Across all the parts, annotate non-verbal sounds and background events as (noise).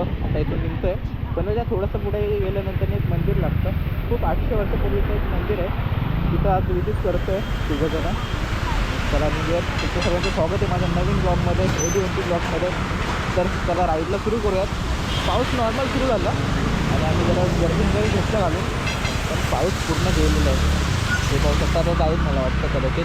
आता इथून निघतो आहे पनवेलच्या थोडंसं पुढे गेल्यानंतर एक मंदिर लागतं. खूप आठशे वर्षापूर्वीचं एक मंदिर आहे. तिथं आज विजिट करतो आहे तिघंजणं. चला म्हणजे तुमचं सगळ्यांचं स्वागत आहे माझ्या नवीन ब्लॉगमध्ये एडी एन ब्लॉगमध्ये तर चला राईडला सुरू करूयात. पाऊस नॉर्मल सुरू झाला. आणि आम्ही जरा गर्दीन जरी घेतलं घालून. पण पाऊस पूर्ण गेलेला आहे. ते पाऊस आता तर जाईल मला वाटतं कदाचित.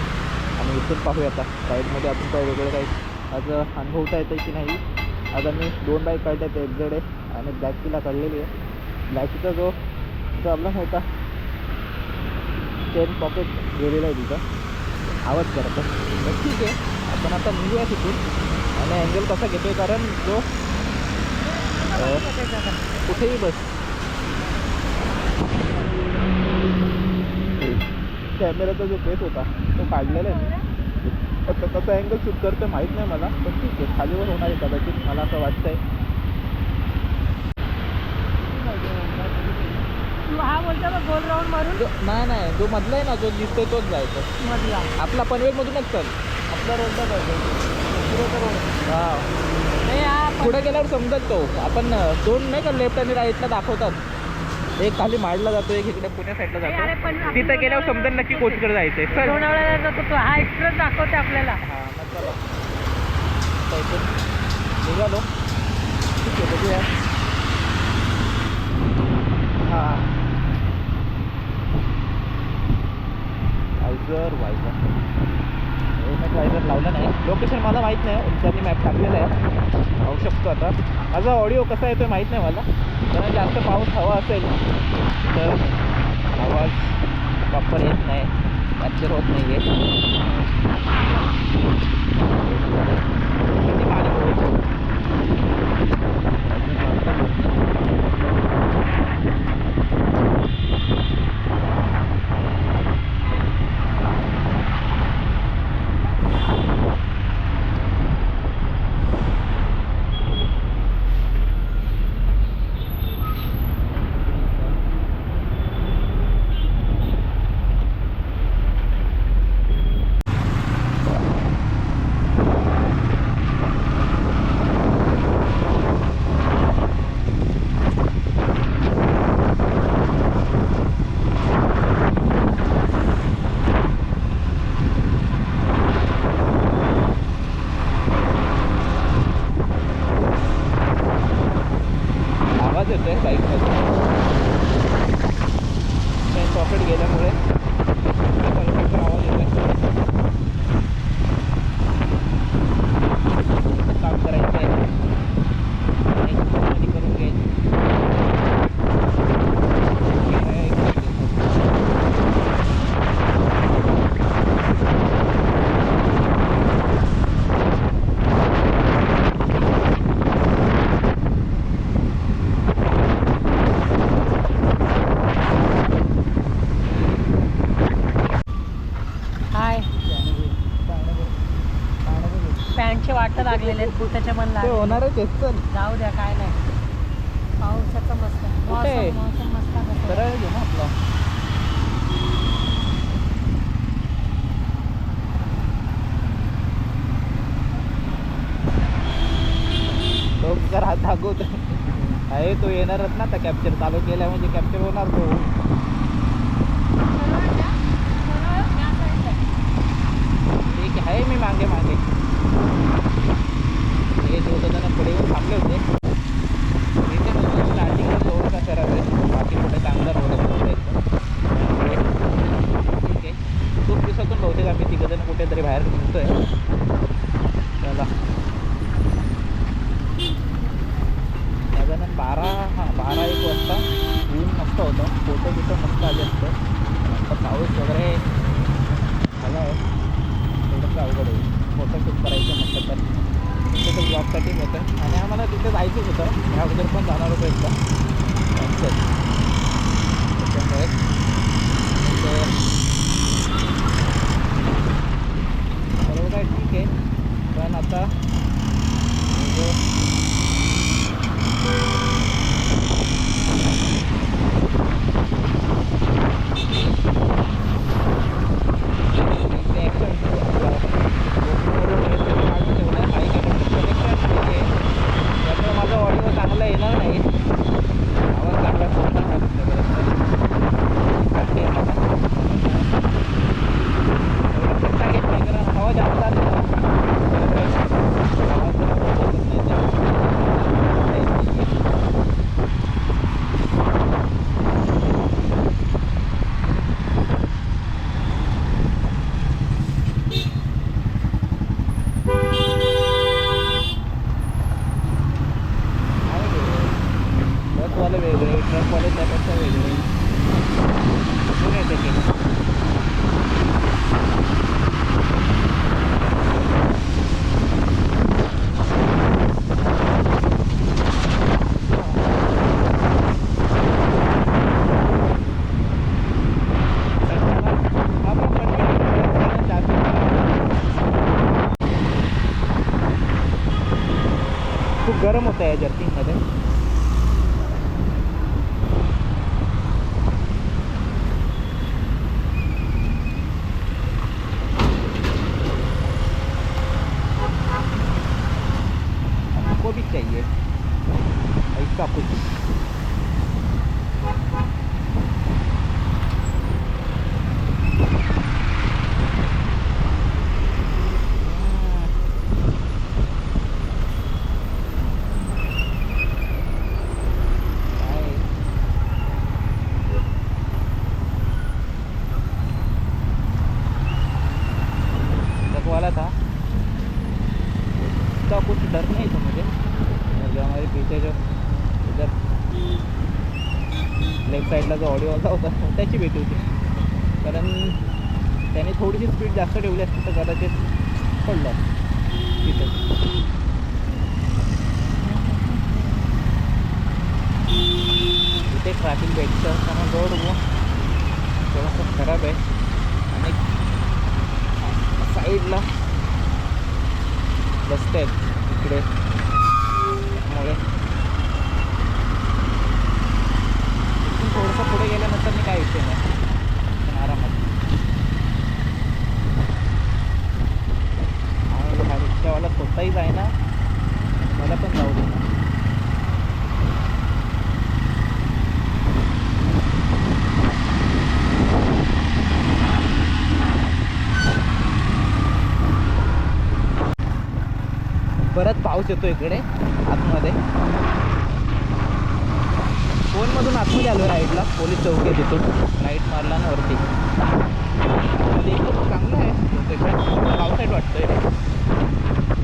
आणि इथून पाहूया आता. राईडमध्ये आपण काय वेगळं काही आज अनुभवता येतं की नाही. आता मी दोन बाईक काढल्यात एक जड आहे आणि ब्लॅकीला काढलेली आहे. ब्लॅकीचा जो प्रॉब्लेम होता चेन पॉकेट गेलेला आहे तिथं आवाज करतं तर ठीक आहे आपण आता निघूया तिथून आणि अँगल कसा घेतो आहे कारण जो कुठेही बस. कॅमेराचा जो पेस होता तो काढलेला आहे कसा अँगल शूट करतं माहीत नाही मला पण ठीक आहे खालीवर होणार आहे कदाचित मला असं वाटतंय. हा बोलतो बघ गोल राऊंड मारून? नाही नाही जो मधला आहे ना जो दिसतोय तोच जायचं. मधला. आपला पनवेलमधूनच चल. आपला रोडला जायचं. हा. नाही हा पुढे गेल्यावर समजत तो. आपण दोन नाही का लेफ्ट आणि राईटला दाखवतात. एक खाली माडला जातो एक इकडे पुण्या साईडला जातो. तिथं गेल्यावर समजेल नक्की कोचकडे जायचंय. चल. लोणावळ्याला जातो तो. हा एक्सप्रेस दाखवते आपल्याला. हा मग चला. आता इथून निघालो. ठीक आहे बघूया. हा. वायझर वायझर हेल्मेट वायझर लावलं नाही लोकेशन मला माहीत नाही. त्यांनी मॅप टाकलेला आहे. पाहू शकतो आता. माझा ऑडिओ कसा येतो आहे माहीत नाही मला. कारण जास्त पाऊस हवा असेल तर आवाज प्रॉपर येत नाही. कॅप्चर होत नाही आहे किती पाणी पडलं. आवाज येतोय बाईकमध्ये चेन पॉकेट गेल्यामुळे पॉकेटचा आवाज येतोय काम करायचं आहे एक आणि करून घ्यायचं हाय पॅन्टचे वाट लागलेले आहेत. मन ते लागले होणारच आहे चल. जाऊ द्या काय नाही. पावसाचं मस्त कुठे? मौसम मौसम मस्त आहे. सरळ घे ना आपला. तो जर दाखवत आहे तो येणारच ना आता कॅप्चर चालू केल्या म्हणजे कॅप्चर होणार तो. हमको भी चाहिए। ऐसा कुछ काय? तक वाला था उसका कुछ डर नहीं था मुझे और जो हमारे पीछे जो इधर लेफ्ट साईडला होता. त्याची भीती होती. कारण त्याने थोडीशी स्पीड जास्त ठेवली असती तर कदाचित पडलं तिथे. इथे ट्रॅफिक भेटतं त्यामुळे रोड थोडंसं खराब आहे. आणि साईडला रस्ते आहेत. इकडे त्यामुळे इथून थोडंसं पुढे गेल्यानंतर मी काय विषय नाही. पण आरामात. आणि हा रिक्षावाला मला पण जाऊ दे ना. परत पाऊस येतो इकडे आतमध्ये. फोनमधून आतमध्ये आलो राईटला. पोलीस चौकी तिथून. राईट मारला ना वरती. चांगलं आहे. लोकेशन. पावसाईट वाटतंय.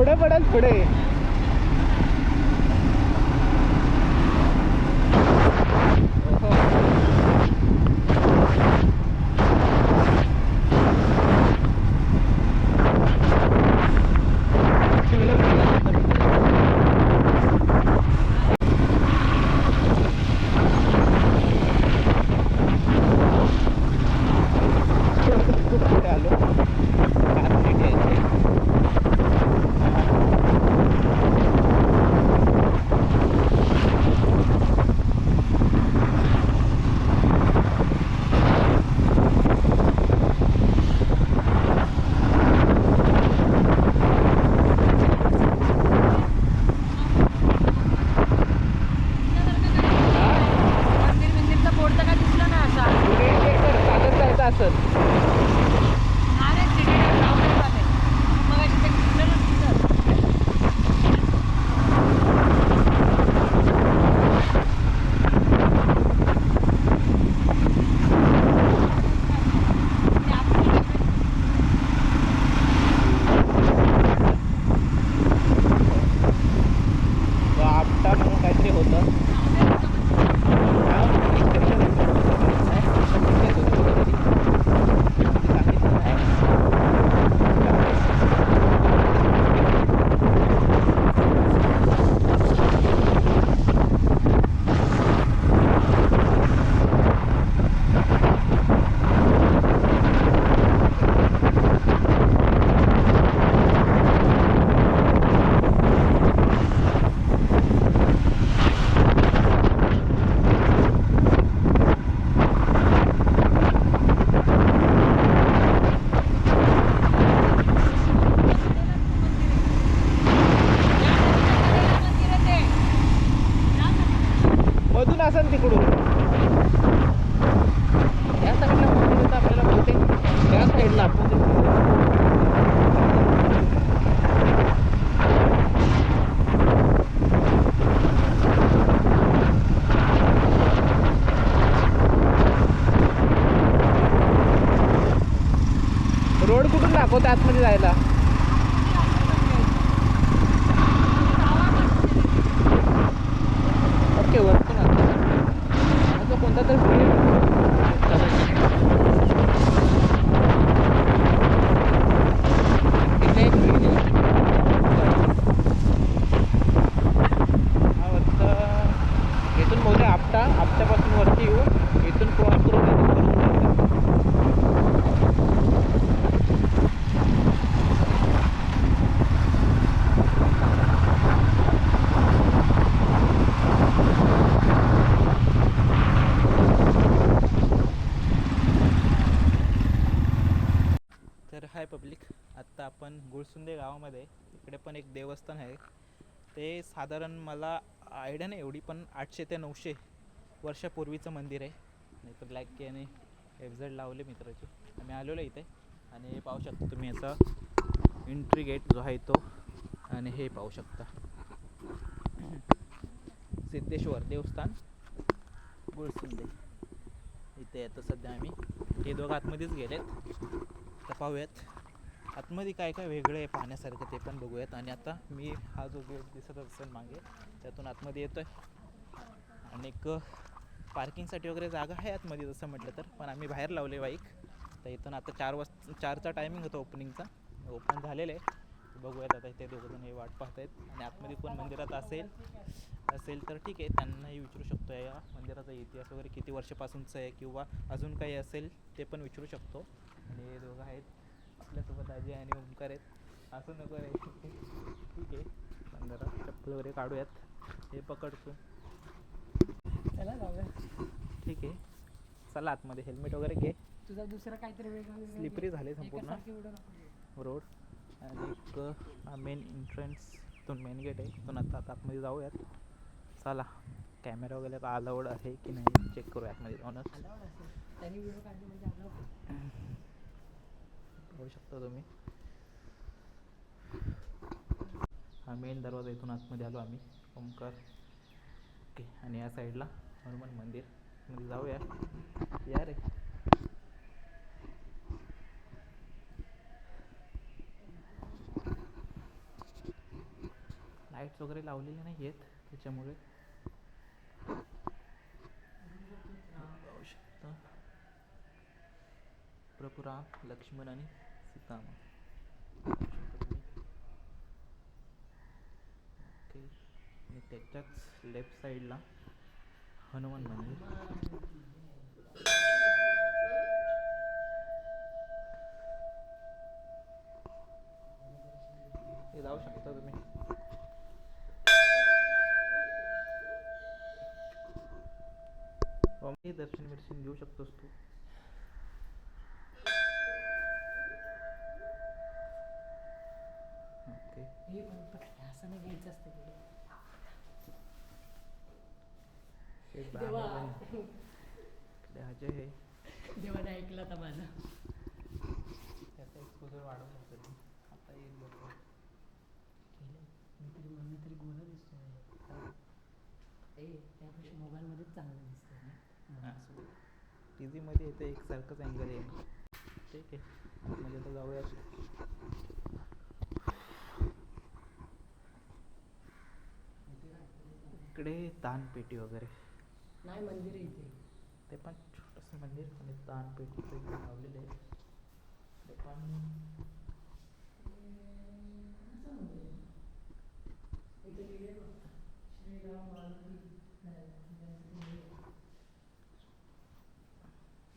पुढे पडत पुढे. दाखवते आतमध्ये जायला ओके वरतून आता असं कोणता तर इथे एक bridge आहे. हा वरचा इथून बहुतेक आपटा आपट्यापासून वरती येऊ इथून क्रॉस करून इथून वरून जायचं. तर हाय पब्लिक आत्ता आपण गावामध्ये इकडे पण एक देवस्थान आहे. ते साधारण मला आयडिया नाही एवढी पण आठशे ते नऊशे वर्षापूर्वीचं मंदिर आहे. नाही तर ब्लॅक की आणि एफ झेड लावले मित्राचे. आम्ही आलेलो इथे आणि हे पाहू शकता तुम्ही याचा एंट्री गेट जो आहे तो आणि हे पाहू शकता. सिद्धेश्वर देवस्थान गुळसुंदे. इथे आता सध्या आम्ही हे दोघं आतमध्येच गेलेत. तर पाहूयात. आतमध्ये काय काय वेगळं आहे पाहण्यासारखं ते पण बघूयात. आणि आता मी हा जो गेट दिसत असेल मागे त्यातून आतमध्ये येतोय. आणि एक पार्किंगसाठी वगैरे जागा आहे आतमध्ये जसं म्हटलं तर पण आम्ही बाहेर लावले बाईक. तर इथून आता चार वाज चारचा टायमिंग होता ओपनिंगचा ओपन झालेलं आहे. बघूयात आता इथे दोघंजण हे वाट पाहतायत. आणि आतमध्ये कोण मंदिरात असेल असेल तर ठीक आहे. त्यांनाही विचारू शकतो या मंदिराचा इतिहास वगैरे किती वर्षापासूनचा आहे किंवा अजून काही असेल ते पण विचारू शकतो. आणि हे दोघं आहेत. आपल्यासोबत अजय आणि ओमकार आहेत. असं नको रे. ठीक आहे. पण जरा चप्पल वगैरे काढूयात. हे पकडतो. चला जाऊया. ठीक आहे. चला आतमध्ये. हेल्मेट वगैरे घे. तुझा दुसरा काहीतरी वेगळं स्लिपरी झाले संपूर्ण. रोड. आणि एक मेन एंट्रन्स इथून मेन गेट आहे. आता आता आतमध्ये जाऊयात. चला. कॅमेरा वगैरे अलाउड आहे की नाही? चेक करूया आतमध्ये जाऊनच (laughs) आल्यावर असेल. त्यांनी व्हिडिओ काढले म्हणजे आल्यावर बघू शकता तुम्ही. हा मेन दरवाजा इथून आतमध्ये आलो आम्ही. ओमकार ओके. आणि या साईडला हनुमान मंदिर. मध्ये जाऊया. या रे. लाईट्स वगैरे लावलेले नाही आहेत. त्याच्यामुळे. पाहू शकता. प्रभू राम लक्ष्मण आणि सीतामा ओके आणि त्याच्याच लेफ्ट साईडला हनुमान मंदिर. हे जाऊ शकता तुम्ही. दर्शन बिर्शन घेऊ शकतोस तू. हे देवा अजय देवाने ऐकलं तर माझं. त्याचा एक्सपोजर वाढवलं होतं आता येईल लोक केलं मी तरी मी तरी गोरा दिसतोय. ए त्यापेक्षा मोबाईलमध्येच चांगलं असू टी व्हीमध्ये येते एकसारखंच अँगल आहे. ठीक आहे. म्हणजे आता जाऊया. इकडे दानपेटी वगैरे. नाही मंदिर आहे इथे. ते पण छोटंसं मंदिर आणि इकडे लावलेलं आहे. ते पण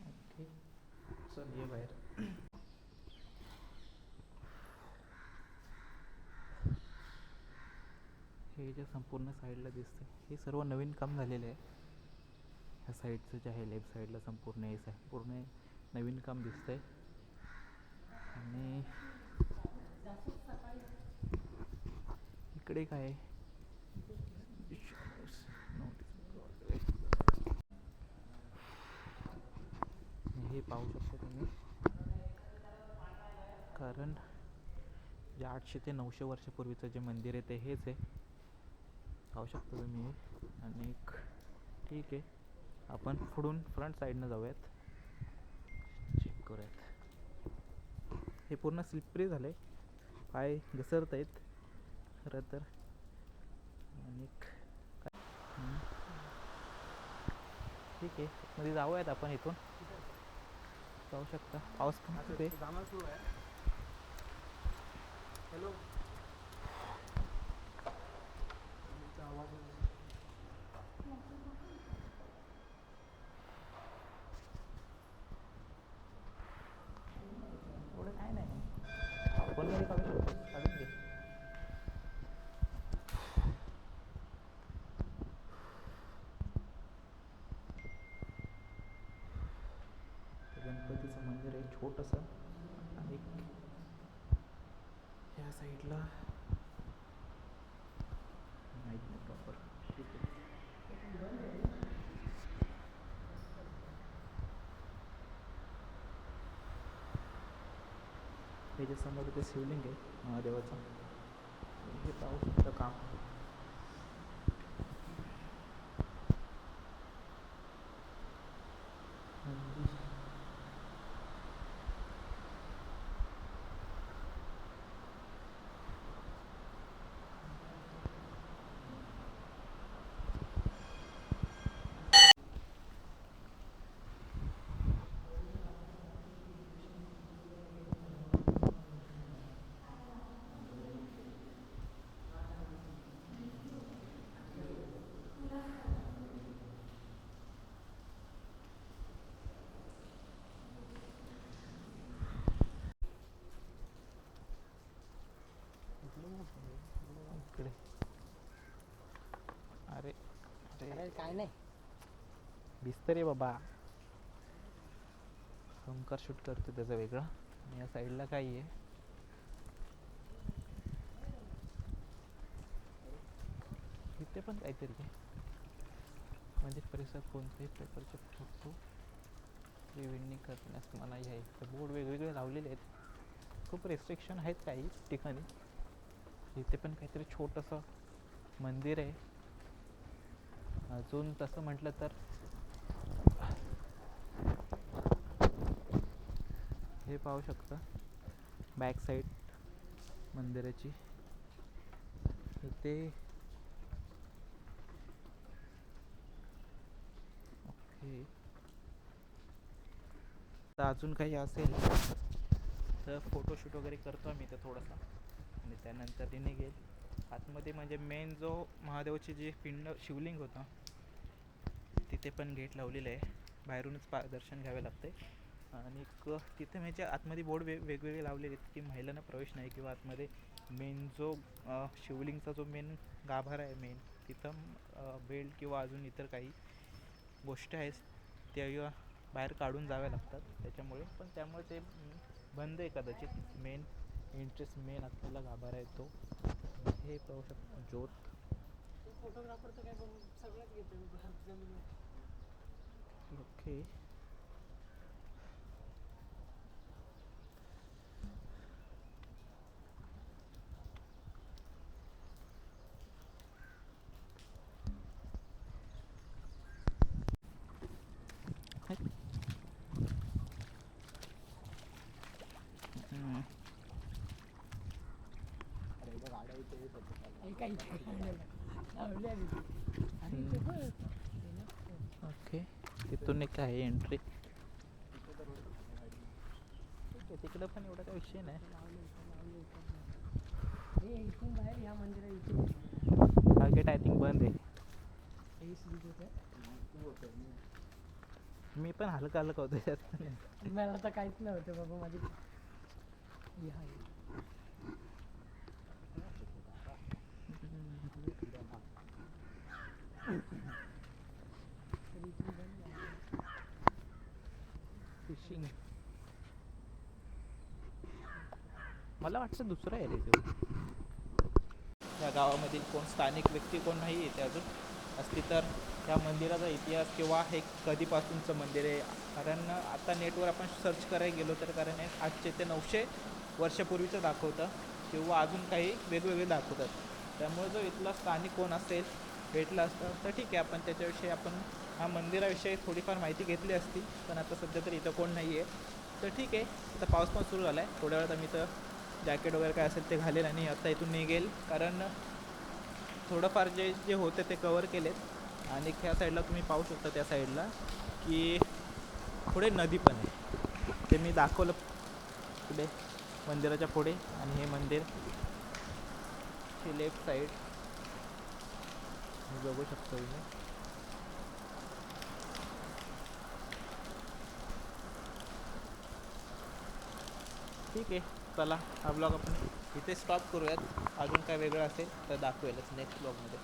ओके. चल ये बाहेर. हे जे संपूर्ण साईडला दिसते हे सर्व नवीन काम झालेलं आहे. ह्या साईडचं जे आहे लेफ्ट साईडला संपूर्ण हे आहे पूर्ण नवीन काम दिसतं आहे आणि इकडे काय? हे पाहू शकता तुम्ही. कारण जे आठशे ते नऊशे वर्षापूर्वीचं जे मंदिर आहे ते हेच आहे. पाहू शकता तुम्ही. आणि एक ठीक आहे. आपण पुढून फ्रंट साईडनं जाऊयात. चेक करूयात. हे पूर्ण स्लिपरी झालं आहे पाय घसरत आहेत. खरं तर. आणि काय- ठीक आहे. मध्ये जाऊयात आपण इथून. जाऊ शकता. पाऊस पण खूप आहे. हॅलो. आवाज काय नाही फोनमध्ये काढू शकतो काढून घे ते गणपतीचं मंदिर आहे आणि ह्या साईडला माहीत नाही प्रॉपर ठीक आहे. ह्याच्यासमोर ते शिवलिंग आहे महादेवाचं हे पाहू शकता काम आणि इकडे. अरे काय नाही. दिसतं रे बाबा. ओंकार शूट करतो त्याचं वेगळं. आणि या साईडला काय आहे. इथे पण काहीतरी आहे. मंदिर परिसरात कोणत्याही प्रकारचे फोटो प्रिवेंडिंग करण्यास मनाई आहे तर बोर्ड वेगवेगळे लावलेले आहेत. खूप रेस्ट्रिक्शन आहेत काही ठिकाणी. इथे पण काहीतरी छोटंसं मंदिर आहे. अजून तसं म्हटलं तर हे पाहू शकता. बॅक साईड मंदिराची. इथे ओके. तर अजून काही असेल तर फोटोशूट वगैरे करतो मी तर थोडंसं. आणि त्यानंतर ते निघेल आतमध्ये म्हणजे मेन जो महादेवाची जी पिंड शिवलिंग होतं तिथे पण गेट लावलेलं आहे. बाहेरूनच पा दर्शन घ्यावे लागते आणि क तिथे म्हणजे आतमध्ये बोर्ड वे वेगवेगळे लावलेले आहेत की महिलांना प्रवेश नाही किंवा आतमध्ये मेन जो शिवलिंगचा जो मेन गाभारा आहे मेन तिथं बेल्ट किंवा अजून इतर काही गोष्टी आहेत त्या बाहेर काढून जाव्या लागतात. त्याच्यामुळे पण त्यामुळे ते बंद आहे कदाचित मेन इंटरेस्ट मेन आपल्याला गाभारा आहे तो हे पाहू शकतो ज्योत. फोटोग्राफर तर काय सगळ्याच घेतो ओके हम्म. काही लावले आम्ही ते. आणि ते बघ, ते ना, ओके तिथून एक आहे एंट्री तिकडं पण एवढा काही विषय नाही. हे बाहेर मंदिरा इथून हा गेट आय थिंक बंद आहे. मी पण हलका हलका होतो. जास्त मला तर काहीच नव्हतं बाबा माझी हे आहे. तर इथून बंद आहे. फिशिंग मला वाटतं दुसरं आहे रे तो. या गावामधील कोण स्थानिक व्यक्ती कोण नाही येते अजून असली तर त्या मंदिराचा इतिहास किंवा हे कधीपासूनचं मंदिर आहे? कारण आता नेटवर आपण सर्च करायला गेलो तर कारण हे आजचे ते नऊशे वर्षापूर्वीचं दाखवतं किंवा अजून काही वेगवेगळे दाखवतात. त्यामुळे जो इथला स्थानिक कोण असेल भेटला असतं तर ठीक आहे आपण त्याच्याविषयी आपण हा मंदिराविषयी थोडीफार माहिती घेतली असती पण आता सध्या तर इथं कोण नाही आहे. तर ठीक आहे आता पाऊस पण सुरू झाला आहे थोड्या वेळात आम्ही तर जॅकेट वगैरे काय असेल ते घालेल आणि आता इथून निघेल. कारण थोडंफार जे जे होते ते कवर केलेत. आणि ह्या साईडला तुम्ही पाहू शकता त्या साईडला की पुढे नदी पण आहे. ते मी दाखवलं पुढे मंदिराच्या पुढे. आणि हे मंदिर हे लेफ्ट साईड बघू शकतो तुम्ही ठीक आहे. चला हा ब्लॉग आपण इथे स्टॉप करूयात. अजून काय वेगळं असेल तर दाखवेलच नेक्स्ट ब्लॉगमध्ये